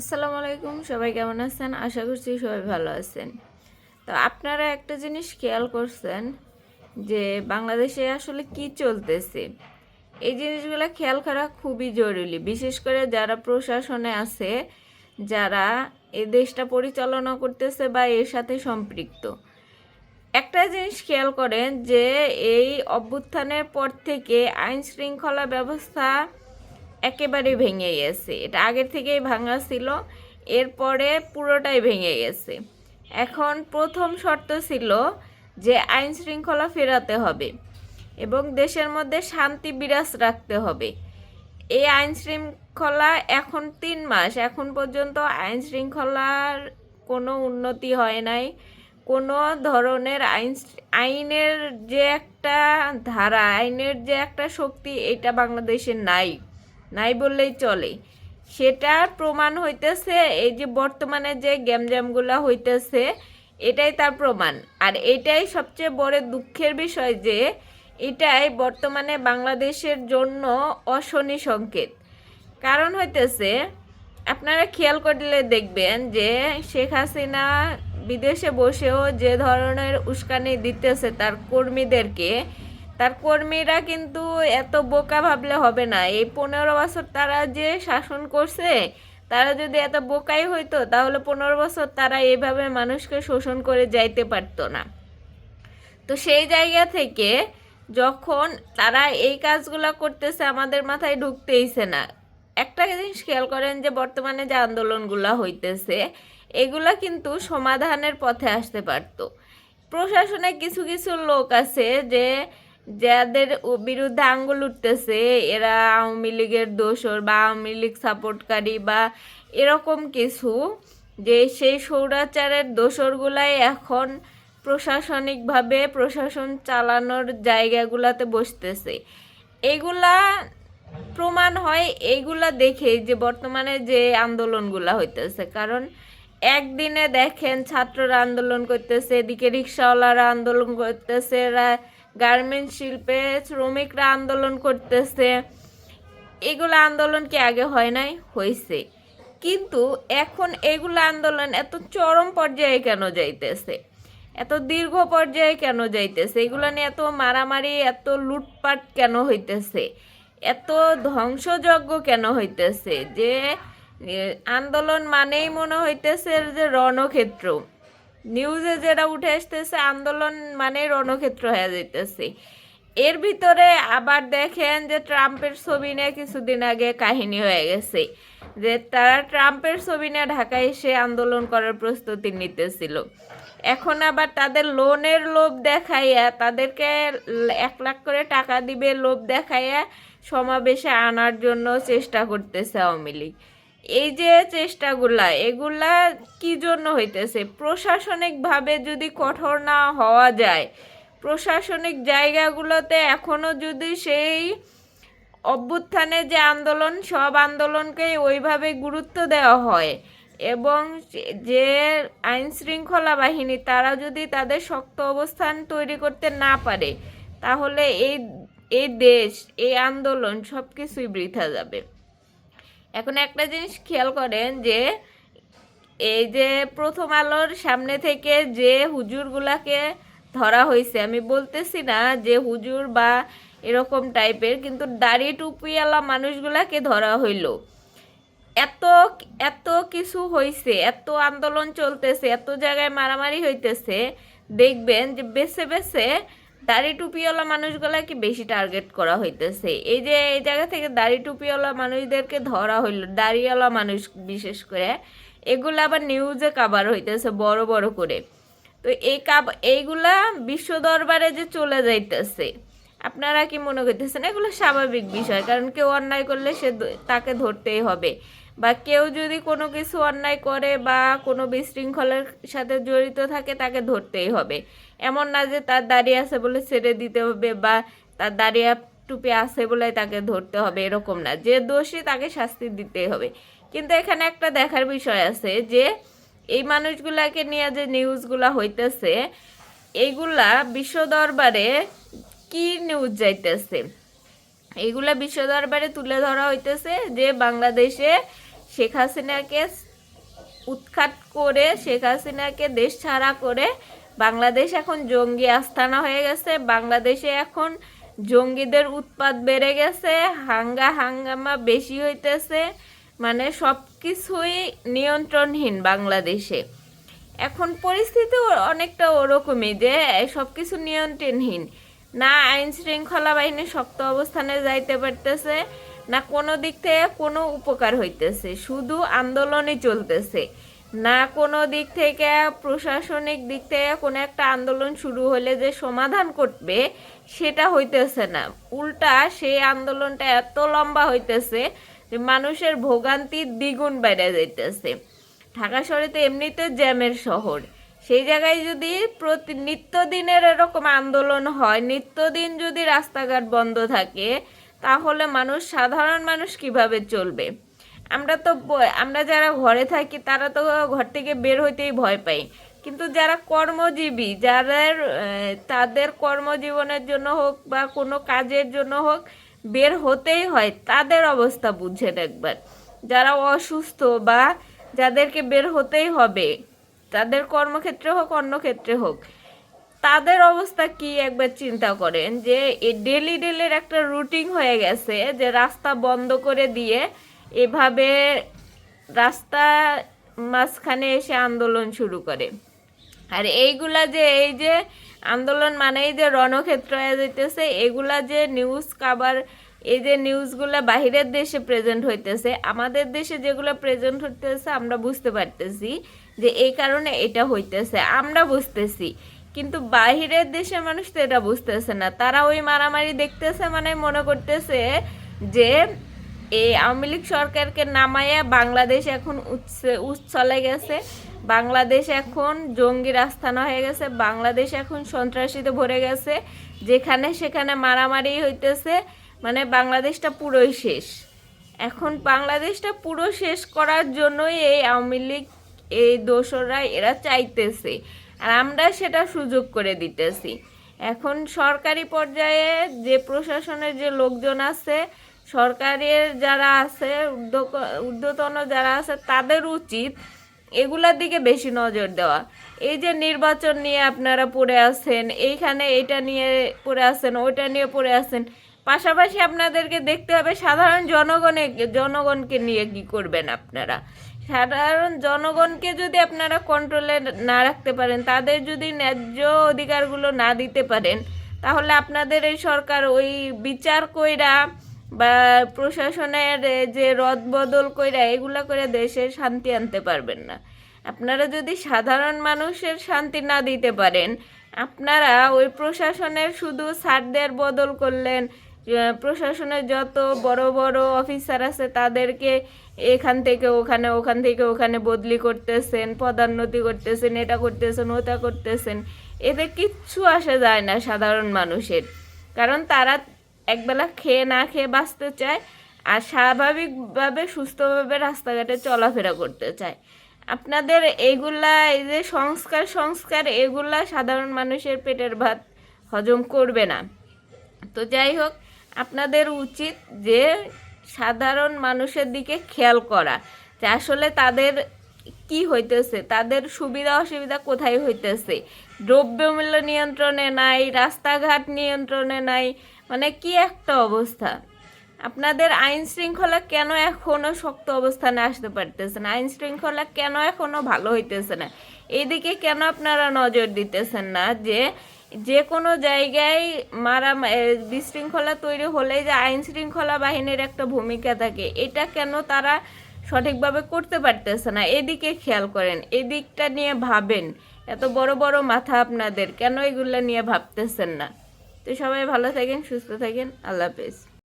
আসসালামু আলাইকুম, সবাই কেমন আছেন? আশা করছি সবাই ভালো আছেন। তো আপনারা একটা জিনিস খেয়াল করছেন যে বাংলাদেশে আসলে কি চলতেছে? এই জিনিসগুলো খেয়াল করা খুবই জরুরি। বিশেষ করে যারা প্রশাসনে আছে, যারা এই দেশটা পরিচালনা করতেছে বা এর সাথে সম্পৃক্ত। একটা জিনিস খেয়াল করেন যে এই অভ্যুত্থানের পর থেকে আইন শৃঙ্খলা ব্যবস্থা একেবারে ভেঙে গেছে। এটা আগের থেকেই ভাঙা ছিল, এরপরে পুরোটাই ভেঙে গেছে। এখন প্রথম শর্ত ছিল যে আইন শৃঙ্খলা ফেরাতে হবে এবং দেশের মধ্যে শান্তি বিরাজ রাখতে হবে। এই আইন শৃঙ্খলা এখন তিন মাস, এখন পর্যন্ত আইন শৃঙ্খলার কোনো উন্নতি হয় নাই। কোনো ধরনের আইন আইনের যে একটা ধারা, আইনের যে একটা শক্তি, এটা বাংলাদেশে নাই। নাই বললেই চলে। সেটার প্রমাণ হইতেছে, এই যে বর্তমানে যে গ্যামজামগুলো হইতেছে, এটাই তার প্রমাণ। আর এটাই সবচেয়ে বড় দুঃখের বিষয় যে, এটাই বর্তমানে বাংলাদেশের জন্য অশনি সংকেত। কারণ হইতেছে, আপনারা খেয়াল করলে দেখবেন যে, শেখ হাসিনা বিদেশে বসেও যে ধরনের উস্কানি দিতেছে তার কর্মীদেরকে তার কর্মীরা কিন্তু এত বোকা ভাবলে হবে না। এই পনেরো বছর তারা যে শাসন করছে, তারা যদি এত বোকাই হইতো, তাহলে পনেরো বছর তারা এভাবে মানুষকে শোষণ করে যাইতে পারতো না। তো সেই জায়গা থেকে যখন তারা এই কাজগুলো করতেছে, আমাদের মাথায় ঢুকতেইছে না। একটা জিনিস খেয়াল করেন যে, বর্তমানে যে আন্দোলনগুলো হইতেছে, এগুলা কিন্তু সমাধানের পথে আসতে পারতো। প্রশাসনে কিছু কিছু লোক আছে যে যাদের বিরুদ্ধে আঙ্গুল উঠতেছে, এরা আওয়ামী লীগের দোসর বা আওয়ামী লীগ সাপোর্টকারী বা এরকম কিছু, যে সেই সৌরাচারের দোসরগুলাই এখন প্রশাসনিকভাবে প্রশাসন চালানোর জায়গাগুলাতে বসতেছে। এগুলা প্রমাণ হয় এইগুলা দেখে যে বর্তমানে যে আন্দোলনগুলা হইতেছে। কারণ একদিনে দেখেন ছাত্ররা আন্দোলন করতেছে, এদিকে রিক্সাওয়ালারা আন্দোলন করতেছে গার্মেন্ট শিল্পে শ্রমিকরা আন্দোলন করতেছে। এগুলো আন্দোলন কি আগে হয় নাই? হয়েছে কিন্তু এখন এগুলো আন্দোলন এত চরম পর্যায়ে কেন যাইতেছে? এত দীর্ঘ পর্যায়ে কেন যাইতেছে? এগুলো নিয়ে এত মারামারি, এত লুটপাট কেন হইতেছে? এত ধ্বংসযজ্ঞ কেন হইতেছে? যে আন্দোলন মানেই মনে হইতেছে যে রণক্ষেত্র। নিউজে যেটা উঠে আসতেছে, আন্দোলন মানে রণক্ষেত্র হয়ে যাইতেছে। এর ভিতরে আবার দেখেন যে ট্রাম্পের ছবি নিয়ে কিছুদিন আগে কাহিনী হয়ে গেছে, যে তারা ট্রাম্পের ছবি নিয়ে ঢাকায় এসে আন্দোলন করার প্রস্তুতি নিতেছিল। এখন আবার তাদের লোনের লোভ দেখাইয়া, তাদেরকে এক লাখ করে টাকা দিবে লোভ দেখাইয়া সমাবেশে আনার জন্য চেষ্টা করতেছে আওয়ামী লীগ। এই যে চেষ্টাগুলা, এগুলা কি জন্য হইতেছে? প্রশাসনিকভাবে যদি কঠোর না হওয়া যায়, প্রশাসনিক জায়গাগুলোতে এখনও যদি সেই অভ্যুত্থানে যে আন্দোলন, সব আন্দোলনকেই ওইভাবে গুরুত্ব দেওয়া হয় এবং যে আইন শৃঙ্খলা বাহিনী, তারা যদি তাদের শক্ত অবস্থান তৈরি করতে না পারে, তাহলে এই এই দেশ, এই আন্দোলন সব কিছুই বৃথা যাবে। এখন একটা জিনিস খেয়াল করেন যে, এই যে প্রথম আলোর সামনে থেকে যে হুজুরগুলাকে ধরা হয়েছে আমি বলতেছি না যে হুজুর বা এরকম টাইপের, কিন্তু দাড়ি টুপিওয়ালা মানুষগুলাকে ধরা হইল। এত এত কিছু হইছে, এত আন্দোলন চলতেছে, এত জায়গায় মারামারি হইতেছে, দেখবেন যে বেছে বেছে দাড়ি টুপিওয়ালা মানুষগুলাকে বেশি টার্গেট করা হইতেছে? এই যে, এই জায়গা থেকে দাড়ি টুপিওয়ালা মানুষদেরকে ধরা হইল, দাড়িওয়ালা মানুষ বিশেষ করে, এগুলো আবার নিউজে কাবার হইতেছে বড় বড় করে। তো এই কাব, এইগুলা বিশ্ব দরবারে যে চলে যাইতেছে আপনারা কি মনে করতেছেন? এগুলো স্বাভাবিক বিষয়, কারণ কেউ অন্যায় করলে সে তাকে ধরতেই হবে। বা কেউ যদি কোনো কিছু অন্যায় করে বা কোনো বিশৃঙ্খলার সাথে জড়িত থাকে, তাকে ধরতেই হবে। এমন না যে তার দাঁড়িয়ে আছে বলে ছেড়ে দিতে হবে বা তার দাঁড়িয়ে টুপি আছে বলে তাকে ধরতে হবে, এরকম না। যে দোষী তাকে শাস্তি দিতেই হবে। কিন্তু এখানে একটা দেখার বিষয় আছে যে, এই মানুষগুলাকে নিয়ে যে নিউজগুলা হইতেছে, এইগুলা বিশ্ব দরবারে কি নিউজ যাইতেছে? এইগুলা বিশ্ব দরবারে তুলে ধরা হইতেছে যে বাংলাদেশে শেখ হাসিনাকে উৎখাত করে, শেখ হাসিনাকে দেশ ছাড়া করে বাংলাদেশ এখন জঙ্গি আস্থানা হয়ে গেছে। বাংলাদেশে এখন জঙ্গিদের উৎপাত বেড়ে গেছে, হাঙ্গা হাঙ্গামা বেশি হইতেছে মানে সব কিছুই নিয়ন্ত্রণহীন বাংলাদেশে। এখন পরিস্থিতি অনেকটা ওরকমই যে সব কিছু নিয়ন্ত্রণহীন। না আইন শৃঙ্খলা বাহিনী শক্ত অবস্থানে যাইতে পারতেছে, না কোনো দিক থেকে কোনো উপকার হইতেছে, শুধু আন্দোলনই চলতেছে। না কোনো দিক থেকে, প্রশাসনিক দিক থেকে কোনো একটা আন্দোলন শুরু হলে যে সমাধান করবে সেটা হইতেছে না। উল্টা সেই আন্দোলনটা এত লম্বা হইতেছে যে মানুষের ভোগান্তি দ্বিগুণ বেড়ে যাইতেছে। ঢাকা শহরে তো এমনিতে জ্যামের শহর। সেই জায়গায় যদি প্রতি নিত্যদিনের এরকম আন্দোলন হয়, নিত্যদিন যদি রাস্তাঘাট বন্ধ থাকে, তাহলে মানুষ, সাধারণ মানুষ কীভাবে চলবে? আমরা তো আমরা যারা ঘরে থাকি, তারা তো ঘর থেকে বের হইতেই ভয় পাই। কিন্তু যারা কর্মজীবী, যাদের তাদের কর্মজীবনের জন্য হোক বা কোনো কাজের জন্য হোক বের হতেই হয়, তাদের অবস্থা বুঝেন একবার। যারা অসুস্থ বা যাদেরকে বের হতেই হবে তাদের কর্মক্ষেত্রে হোক, অন্য ক্ষেত্রে হোক, তাদের অবস্থা কি একবার চিন্তা করেন যে এই ডেলি ডেলির একটা রুটিন হয়ে গেছে যে রাস্তা বন্ধ করে দিয়ে এভাবে রাস্তা মাঝখানে এসে আন্দোলন শুরু করে। আর এইগুলা যে, এই যে আন্দোলন মানেই যে রণক্ষেত্র হয়ে যাইতেছে, এগুলা যে নিউজ কাবার এই যে নিউজগুলা বাহিরের দেশে প্রেজেন্ট হইতেছে, আমাদের দেশে যেগুলো প্রেজেন্ট হইতেছে, আমরা বুঝতে পারতেছি যে এই কারণে এটা হইতেছে, আমরা বুঝতেছি। কিন্তু বাহিরের দেশের মানুষ তো এটা বুঝতেছে না। তারা ওই মারামারি দেখতেছে মানে মনে করতেছে যে এই আওয়ামী লীগ সরকারকে নামাইয়া বাংলাদেশ এখন উচ্ছলে গেছে। বাংলাদেশ এখন জঙ্গির আস্থানা হয়ে গেছে। বাংলাদেশ এখন সন্ত্রাসীতে ভরে গেছে। যেখানে সেখানে মারামারি হইতেছে। মানে বাংলাদেশটা পুরোই শেষ। এখন বাংলাদেশটা পুরো শেষ করার জন্যই এই আওয়ামী লীগ, এই দোসররা এরা চাইতেছে। আর আমরা সেটা সুযোগ করে দিতেছি। এখন সরকারি পর্যায়ে যে প্রশাসনের যে লোকজন আছে, সরকারের যারা আছে উদ্যোগ ঊর্ধ্বতন যারা আছে, তাদের উচিত এগুলার দিকে বেশি নজর দেওয়া। এই যে নির্বাচন নিয়ে আপনারা পড়ে আছেন, এইখানে এটা নিয়ে পড়ে আছেন, ওইটা নিয়ে পড়ে আছেন পাশাপাশি আপনাদেরকে দেখতে হবে সাধারণ জনগণে, জনগণকে নিয়ে কি করবেন আপনারা? সাধারণ জনগণকে যদি আপনারা কন্ট্রোলে না রাখতে পারেন, তাদের যদি ন্যায্য অধিকারগুলো না দিতে পারেন, তাহলে আপনাদের এই সরকার ওই বিচার কইরা বা প্রশাসনের যে রদবদল কইরা এগুলা করে দেশে শান্তি আনতে পারবেন না। আপনারা যদি সাধারণ মানুষের শান্তি না দিতে পারেন, আপনারা ওই প্রশাসনের শুধু সারদের বদল করলেন প্রশাসনের যত বড় বড় অফিসার আছে তাদেরকে এখান থেকে ওখানে, ওখান থেকে ওখানে বদলি করতেছেন, পদোন্নতি করতেছেন, এটা করতেছেন, ওটা করতেছেন। এতে কিচ্ছু আসে যায় না সাধারণ মানুষের। কারণ তারা একবেলা খেয়ে না খেয়ে বাঁচতে চায় আর স্বাভাবিকভাবে, সুস্থভাবে রাস্তাঘাটে চলাফেরা করতে চায়। আপনাদের এগুলা, এই যে সংস্কার সংস্কার, এগুলা সাধারণ মানুষের পেটের ভাত হজম করবে না। তো যাই হোক আপনাদের উচিত যে সাধারণ মানুষের দিকে খেয়াল করা যে আসলে তাদের কি হইতেছে, তাদের সুবিধা অসুবিধা কোথায় হইতেছে? দ্রব্যমূল্য নিয়ন্ত্রণে নাই, রাস্তাঘাট নিয়ন্ত্রণে নাই মানে কি একটা অবস্থা? আপনাদের আইন শৃঙ্খলা কেন এখনও শক্ত অবস্থানে আসতে পারতেছে না? আইন শৃঙ্খলা কেন এখনও ভালো হইতেছে না? এইদিকে কেন আপনারা নজর দিতেছেন না যে যে কোনো জায়গায় মারা বিশৃঙ্খলা তৈরি হলেই যে আইন শৃঙ্খলা বাহিনীর একটা ভূমিকা থাকে, এটা কেন তারা সঠিকভাবে করতে পারতেছে না? এদিকে খেয়াল করেন, এদিকটা নিয়ে ভাবেন, এত বড় বড় মাথা আপনাদের, কেন এগুলো নিয়ে ভাবতেছেন না? তো সবাই ভালো থাকেন, সুস্থ থাকেন, আল্লাহ হাফেজ।